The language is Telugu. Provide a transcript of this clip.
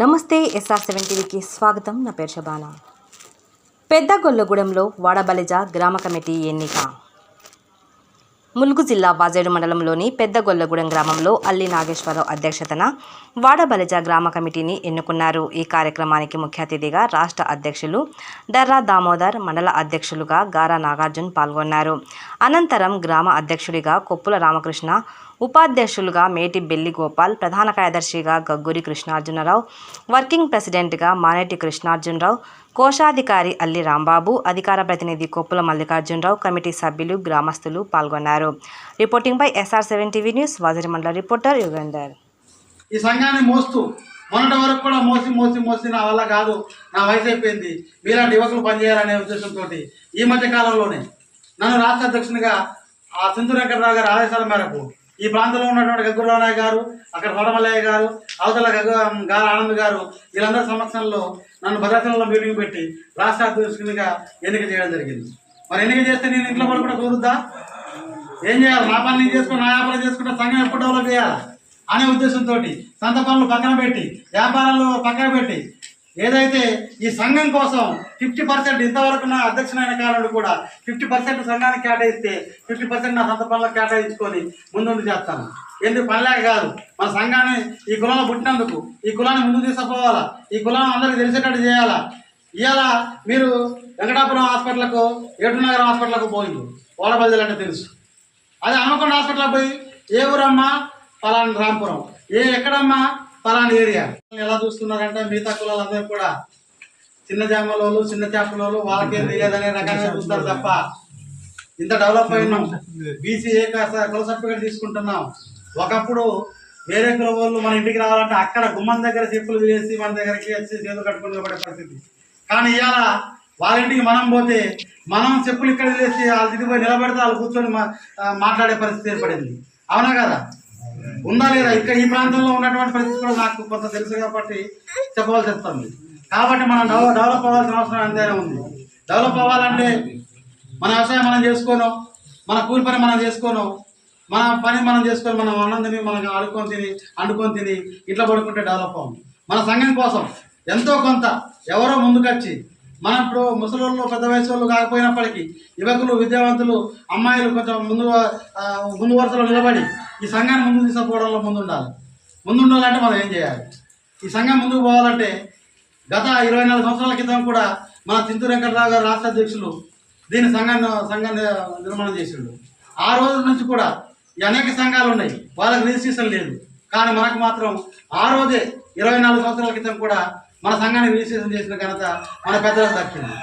నమస్తే ఎస్ఆర్ సెవెన్ టీవీకి స్వాగతం. నా పేరు శబానా. పెద్దగొల్లగూడెంలో వాడబలిజ గ్రామ కమిటీ ఎన్నిక. ములుగు జిల్లా వాజేడు మండలంలోని పెద్దగొల్లగూడెం గ్రామంలో అల్లి నాగేశ్వరరావు అధ్యక్షతన వాడబలిజ గ్రామ కమిటీని ఎన్నుకున్నారు. ఈ కార్యక్రమానికి ముఖ్య అతిథిగా రాష్ట్ర అధ్యక్షులు డర్రా దామోదర్ మండల అధ్యక్షులుగా గారా నాగార్జున్ పాల్గొన్నారు. అనంతరం గ్రామ అధ్యక్షుడిగా కొప్పుల రామకృష్ణ ఉపాధ్యక్షులుగా మేటి బెల్లి గోపాల్ ప్రధాన కార్యదర్శిగా గగ్గూరి కృష్ణార్జునరావు వర్కింగ్ ప్రెసిడెంట్గా మానేటి కృష్ణార్జునరావు కోశాధికారి అల్లి రాంబాబు అధికార ప్రతినిధి కొప్పుల మల్లికార్జునరావు కమిటీ సభ్యులు గ్రామస్తులు పాల్గొన్నారు. Reporting by SR seven TV news వాజరి మండల రిపోర్టర్ యుగంధర్ ఈ సంఘాన్ని మోస్తూ మొన్నటి వరకు కూడా మోసి మోసి మోసి నా వల్ల కాదు నా వయసు అయిపోయింది మీలాంటి యువకులు పనిచేయాలనే ఉద్దేశంతో ఈ మధ్య కాలంలోనే నన్ను రాష్ట్ర అధ్యక్షునిగా ఆ సింధు వెంకటరావు గారి ఆదేశాల మేరకు ఈ ప్రాంతంలో ఉన్నటువంటి గగ్గురామయ్య గారు అక్కడ వడమల్లయ్య గారు అవతల గగ్గు గారు ఆనంద్ గారు వీళ్ళందరి సమక్షంలో నన్ను భద్రాచలంలో మీటింగ్ పెట్టి రాష్ట్ర అధ్యక్షునిగా ఎన్నిక చేయడం జరిగింది. మరి ఎన్నిక చేస్తే నేను ఇంట్లో పడుకుంటే కుదురుద్దా? ఏం చేయాలి? నా పని నేను చేసుకుని నా వ్యాపారం చేసుకుంటే సంఘం ఎప్పుడు డెవలప్ చేయాలి? అనే ఉద్దేశంతో సంత పనులు పక్కన పెట్టి వ్యాపారాలు పక్కన పెట్టి ఏదైతే ఈ సంఘం కోసం ఫిఫ్టీ పర్సెంట్ ఇంతవరకు నా అధ్యక్షుడైన కాలంలో కూడా ఫిఫ్టీ పర్సెంట్ సంఘానికి కేటాయిస్తే ఫిఫ్టీ పర్సెంట్ నా సొంత పనులకు కేటాయించుకొని ముందుండి చేస్తాను. ఎందుకు పనిలేక కాదు మన సంఘాన్ని ఈ కులంలో పుట్టినందుకు ఈ కులాన్ని ముందుకు తీసుకుపోవాలా ఈ కులం అందరికి తెలిసేటట్టు చేయాలా? ఇవాళ మీరు వెంకటాపురం హాస్పిటల్కు ఏటునగరం హాస్పిటల్కు పోయింది ఓడబల్లి అంటే తెలుసు. అదే హనుమకొండ హాస్పిటల్కి పోయి ఏ ఊరమ్మా? పలానా రాంపురం. ఏ ఎక్కడమ్మా? పలాని ఏరియా. ఎలా చూస్తున్నారంటే మిగతా కులాలందరూ కూడా చిన్న జామలోళ్ళు చిన్న చేపలోళ్ళు వాళ్ళకేం తెలియదనే రకంగా చూస్తారు తప్ప ఇంత డెవలప్ అయినాం బీసీఏ కుల సర్టిఫికేట్ తీసుకుంటున్నాం. ఒకప్పుడు వేరే కుల వాళ్ళు మన ఇంటికి రావాలంటే అక్కడ గుమ్మం దగ్గర చెప్పులు వేసి మన దగ్గరికి వచ్చి చేతులు కట్టుకుని నిలబడే పరిస్థితి. కానీ ఇవాళ వాళ్ళ ఇంటికి మనం పోతే మనం చెప్పులు ఇక్కడ వేసి వాళ్ళ ఇంటికి పోయి నిలబెడితే వాళ్ళు కూర్చొని మాట్లాడే పరిస్థితి ఏర్పడింది. అవునా కదా? ఉందా లేదా? ఇక్కడ ఈ ప్రాంతంలో ఉన్నటువంటి పరిస్థితి కూడా నాకు కొంత తెలుసు కాబట్టి చెప్పవలసి వస్తుంది. కాబట్టి మనం డెవలప్ అవ్వాల్సిన అవసరం ఎంతైనా ఉంది. డెవలప్ అవ్వాలంటే మన వ్యవసాయం మనం చేసుకోను మన కూలి పని మనం చేసుకోను మన పని మనం చేసుకొని మనం అన్నం తిని మనం ఆడుకొని తిని అండుకొని తిని ఇట్లా పడుకుంటే డెవలప్ అవ్వం. మన సంఘం కోసం ఎంతో కొంత ఎవరో ముందుకొచ్చి మనం ఇప్పుడు ముసలోళ్ళు పెద్ద వయసు వాళ్ళు కాకపోయినప్పటికీ యువకులు విద్యావంతులు అమ్మాయిలు కొంచెం ముందు ముందు వరుసలో నిలబడి ఈ సంఘాన్ని ముందుకు తీసుకుపోవడంలో ముందుండాలి. ముందుండాలంటే మనం ఏం చేయాలి? ఈ సంఘం ముందుకు పోవాలంటే గత ఇరవై నాలుగు సంవత్సరాల క్రితం కూడా మన చింతూరు వెంకటరావు గారు రాష్ట్ర అధ్యక్షులు దీని సంఘాన్ని సంఘాన్ని నిర్మాణం చేసిండు. ఆ రోజు నుంచి కూడా ఈ అనేక సంఘాలు ఉన్నాయి. వాళ్ళకి రిజిస్ట్రేషన్ లేదు. కానీ మనకు మాత్రం ఆ రోజే ఇరవై నాలుగు సంవత్సరాల క్రితం కూడా మన సంఘాన్ని రిజిస్ట్రేషన్ చేసిన ఘనత మన పెద్దలకు దక్కింది.